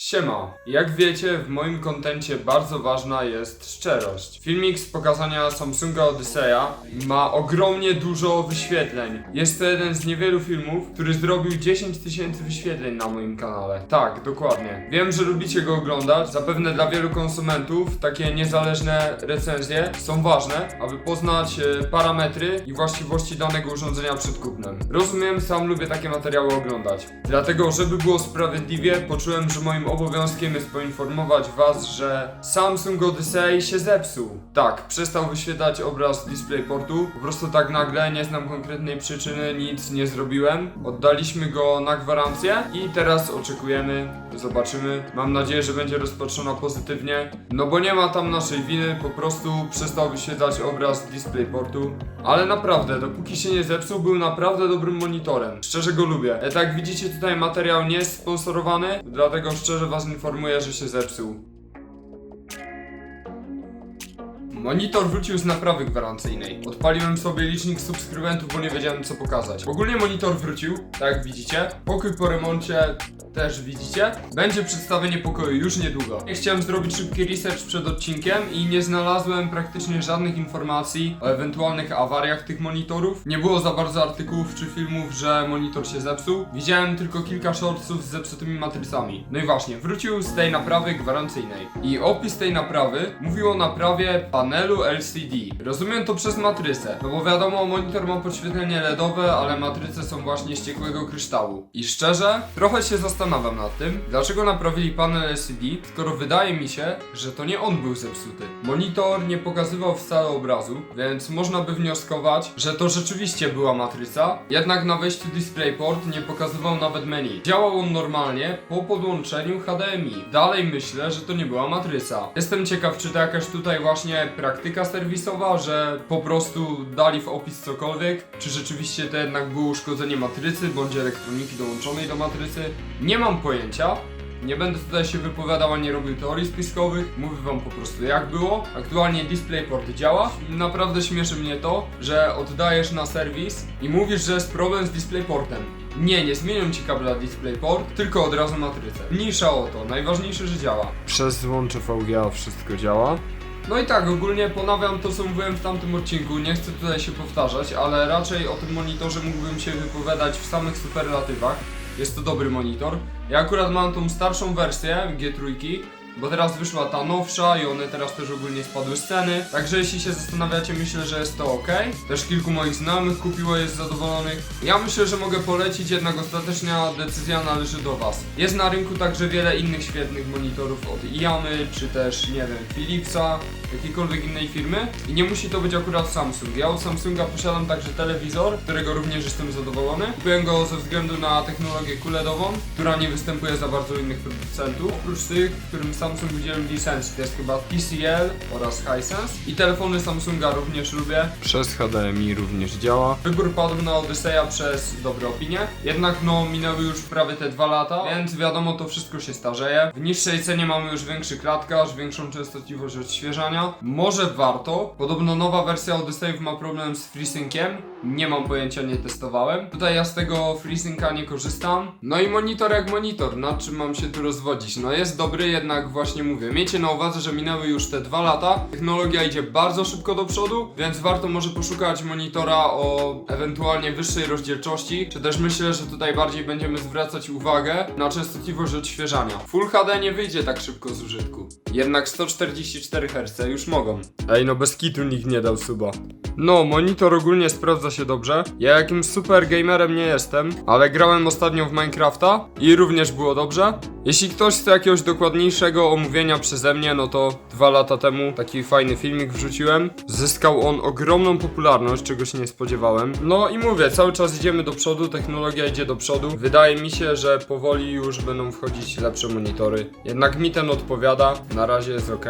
Siema. Jak wiecie, w moim kontencie bardzo ważna jest szczerość. Filmik z pokazania Samsunga Odyseja ma ogromnie dużo wyświetleń. Jest to jeden z niewielu filmów, który zrobił 10 tysięcy wyświetleń na moim kanale. Tak, dokładnie. Wiem, że lubicie go oglądać. Zapewne dla wielu konsumentów takie niezależne recenzje są ważne, aby poznać e, parametry i właściwości danego urządzenia przed kupnem. Rozumiem, sam lubię takie materiały oglądać. Dlatego, żeby było sprawiedliwie, poczułem, że moim obowiązkiem jest poinformować was, że Samsung Odyssey się zepsuł. Tak, przestał wyświetlać obraz DisplayPortu. Po prostu tak nagle, nie znam konkretnej przyczyny, nic nie zrobiłem. Oddaliśmy go na gwarancję i teraz oczekujemy, zobaczymy. Mam nadzieję, że będzie rozpatrzona pozytywnie. No bo nie ma tam naszej winy, po prostu przestał wyświetlać obraz DisplayPortu. Ale naprawdę, dopóki się nie zepsuł, był naprawdę dobrym monitorem. Szczerze go lubię. E, tak jak widzicie, tutaj materiał nie jest sponsorowany, dlatego szczerze was informuję, że się zepsuł. Monitor wrócił z naprawy gwarancyjnej. Odpaliłem sobie licznik subskrybentów, bo nie wiedziałem co pokazać. Ogólnie monitor wrócił, tak jak widzicie. Pokój po remoncie też widzicie. Będzie przedstawienie pokoju już niedługo. Chciałem zrobić szybki research przed odcinkiem i nie znalazłem praktycznie żadnych informacji o ewentualnych awariach tych monitorów. Nie było za bardzo artykułów czy filmów, że monitor się zepsuł. Widziałem tylko kilka shortsów z zepsutymi matrycami. No i właśnie, wrócił z tej naprawy gwarancyjnej. I opis tej naprawy mówił o naprawie panelu LCD. Rozumiem to przez matrycę, no bo wiadomo, monitor ma podświetlenie LEDowe, ale matryce są właśnie z ciekłego kryształu. I szczerze, trochę się zastanawiam nad tym, dlaczego naprawili panel LCD, skoro wydaje mi się, że to nie on był zepsuty. Monitor nie pokazywał wcale obrazu, więc można by wnioskować, że to rzeczywiście była matryca, jednak na wejściu DisplayPort nie pokazywał nawet menu. Działał on normalnie po podłączeniu HDMI. Dalej myślę, że to nie była matryca. Jestem ciekaw, czy to jakaś tutaj właśnie praktyka serwisowa, że po prostu dali w opis cokolwiek, czy rzeczywiście to jednak było uszkodzenie matrycy, bądź elektroniki dołączonej do matrycy. Nie mam pojęcia. Nie będę tutaj się wypowiadał, ani robił teorii spiskowych. Mówię wam po prostu jak było. Aktualnie DisplayPort działa. Naprawdę śmieszy mnie to, że oddajesz na serwis i mówisz, że jest problem z DisplayPortem. Nie, nie zmienią ci kabla DisplayPort, tylko od razu matrycę. Mniejsza o to, najważniejsze, że działa. Przez złącze VGA wszystko działa. No i tak, ogólnie ponawiam to, co mówiłem w tamtym odcinku, nie chcę tutaj się powtarzać, ale raczej o tym monitorze mógłbym się wypowiadać w samych superlatywach. Jest to dobry monitor. Ja akurat mam tą starszą wersję G3, bo teraz wyszła ta nowsza i one teraz też ogólnie spadły z ceny. Także jeśli się zastanawiacie, myślę, że jest to ok. Też kilku moich znajomych kupiło, jest zadowolonych. Ja myślę, że mogę polecić, jednak ostateczna decyzja należy do Was. Jest na rynku także wiele innych świetnych monitorów od Iamy, czy też, nie wiem, Philipsa, jakiejkolwiek innej firmy. I nie musi to być akurat Samsung. Ja od Samsunga posiadam także telewizor, którego również jestem zadowolony. Kupiłem go ze względu na technologię QLEDową, która nie występuje za bardzo u innych producentów. Oprócz tych, którym Samsung udzielił licencji, to jest chyba TCL oraz Hisense. I telefony Samsunga również lubię. Przez HDMI również działa. Wybór padł na Odyseja przez dobre opinie. Jednak no, minęły już prawie te dwa lata, więc wiadomo, to wszystko się starzeje. W niższej cenie mamy już większy klatkarz, większą częstotliwość odświeżania. Może warto. Podobno nowa wersja Odysseów ma problem z FreeSynciem. Nie mam pojęcia, nie testowałem. Tutaj ja z tego FreeSynca nie korzystam. No i monitor jak monitor, nad czym mam się tu rozwodzić? No jest dobry, jednak właśnie mówię. Miejcie na uwadze, że minęły już te dwa lata. Technologia idzie bardzo szybko do przodu, więc warto może poszukać monitora o ewentualnie wyższej rozdzielczości. Czy też myślę, że tutaj bardziej będziemy zwracać uwagę na częstotliwość odświeżania. Full HD nie wyjdzie tak szybko z użytku. Jednak 144 Hz już mogą. Ej, no bez kitu nikt nie dał suba. No, monitor ogólnie sprawdza się dobrze. Ja jakimś super gamerem nie jestem, ale grałem ostatnio w Minecrafta i również było dobrze. Jeśli ktoś chce jakiegoś dokładniejszego omówienia przeze mnie, no to dwa lata temu taki fajny filmik wrzuciłem. Zyskał on ogromną popularność, czego się nie spodziewałem. No i mówię, cały czas idziemy do przodu, technologia idzie do przodu. Wydaje mi się, że powoli już będą wchodzić lepsze monitory. Jednak mi ten odpowiada, na razie jest ok.